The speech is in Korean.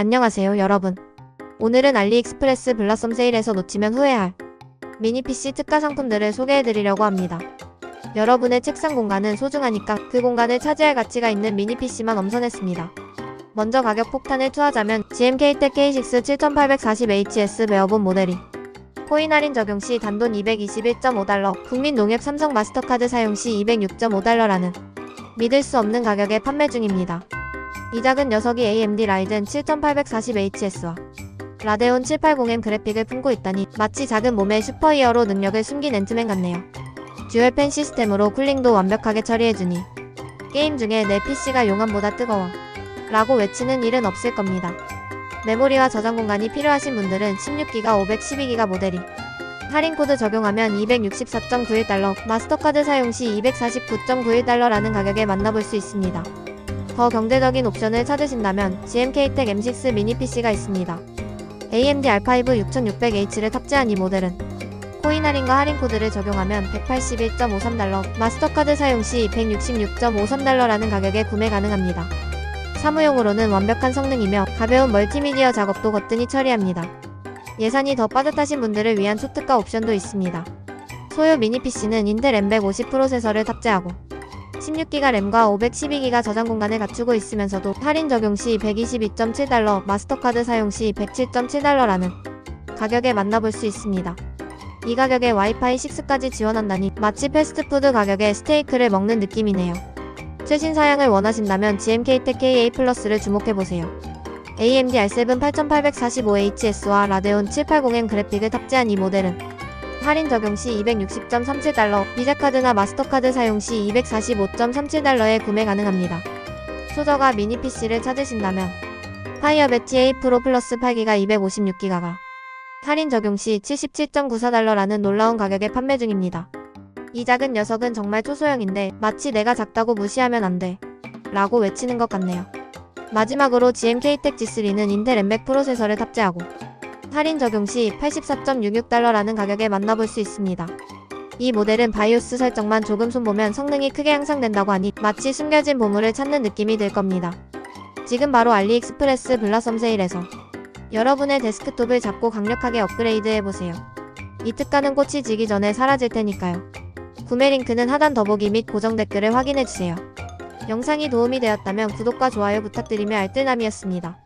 안녕하세요 여러분. 오늘은 알리익스프레스 블라썸 세일에서 놓치면 후회할 미니 PC 특가 상품들을 소개해드리려고 합니다. 여러분의 책상 공간은 소중하니까 그 공간을 차지할 가치가 있는 미니 PC만 엄선했습니다. 먼저 가격 폭탄을 투하자면 GMK-텍 K6 7840HS 베어본 모델이 코인 할인 적용 시 단돈 221.5달러, 국민 농협 삼성 마스터카드 사용 시 206.5달러라는 믿을 수 없는 가격에 판매 중입니다. 이 작은 녀석이 AMD 라이젠 7840HS와 라데온 780M 그래픽을 품고 있다니 마치 작은 몸에 슈퍼히어로 능력을 숨긴 앤트맨 같네요. 듀얼팬 시스템으로 쿨링도 완벽하게 처리해주니 게임 중에 내 PC가 용암보다 뜨거워 라고 외치는 일은 없을 겁니다. 메모리와 저장 공간이 필요하신 분들은 16기가 512기가 모델이 할인 코드 적용하면 264.91달러, 마스터카드 사용 시 249.91달러라는 가격에 만나볼 수 있습니다. 더 경제적인 옵션을 찾으신다면 GMK-텍 M6 미니 PC가 있습니다. AMD R5 6600H를 탑재한 이 모델은 코인 할인과 할인 코드를 적용하면 181.53달러, 마스터카드 사용 시 166.53달러라는 가격에 구매 가능합니다. 사무용으로는 완벽한 성능이며 가벼운 멀티미디어 작업도 거뜬히 처리합니다. 예산이 더 빠듯하신 분들을 위한 초특가 옵션도 있습니다. 소요 미니 PC는 인텔 M150 프로세서를 탑재하고 16기가 램과 512기가 저장 공간을 갖추고 있으면서도 할인 적용 시 122.7달러, 마스터카드 사용 시 107.7달러라는 가격에 만나볼 수 있습니다. 이 가격에 와이파이 6까지 지원한다니 마치 패스트푸드 가격에 스테이크를 먹는 느낌이네요. 최신 사양을 원하신다면 GMK-텍 KA 플러스를 주목해보세요. AMD R7 8845HS와 라데온 780M 그래픽을 탑재한 이 모델은 할인 적용 시 260.37달러, 비자카드나 마스터카드 사용 시 245.37달러에 구매 가능합니다. 소저가 미니 PC를 찾으신다면 파이어배치 A 프로 플러스 8기가 256기가가 할인 적용 시 77.94달러라는 놀라운 가격에 판매 중입니다. 이 작은 녀석은 정말 초소형인데 마치 내가 작다고 무시하면 안 돼. 라고 외치는 것 같네요. 마지막으로 GMK-텍 G3는 인텔 M100 프로세서를 탑재하고 할인 적용 시 84.66달러라는 가격에 만나볼 수 있습니다. 이 모델은 바이오스 설정만 조금 손보면 성능이 크게 향상된다고 하니 마치 숨겨진 보물을 찾는 느낌이 들 겁니다. 지금 바로 알리익스프레스 블라썸 세일에서 여러분의 데스크톱을 잡고 강력하게 업그레이드 해보세요. 이 특가는 꽃이 지기 전에 사라질 테니까요. 구매 링크는 하단 더보기 및 고정 댓글을 확인해주세요. 영상이 도움이 되었다면 구독과 좋아요 부탁드리며 알뜰남이었습니다.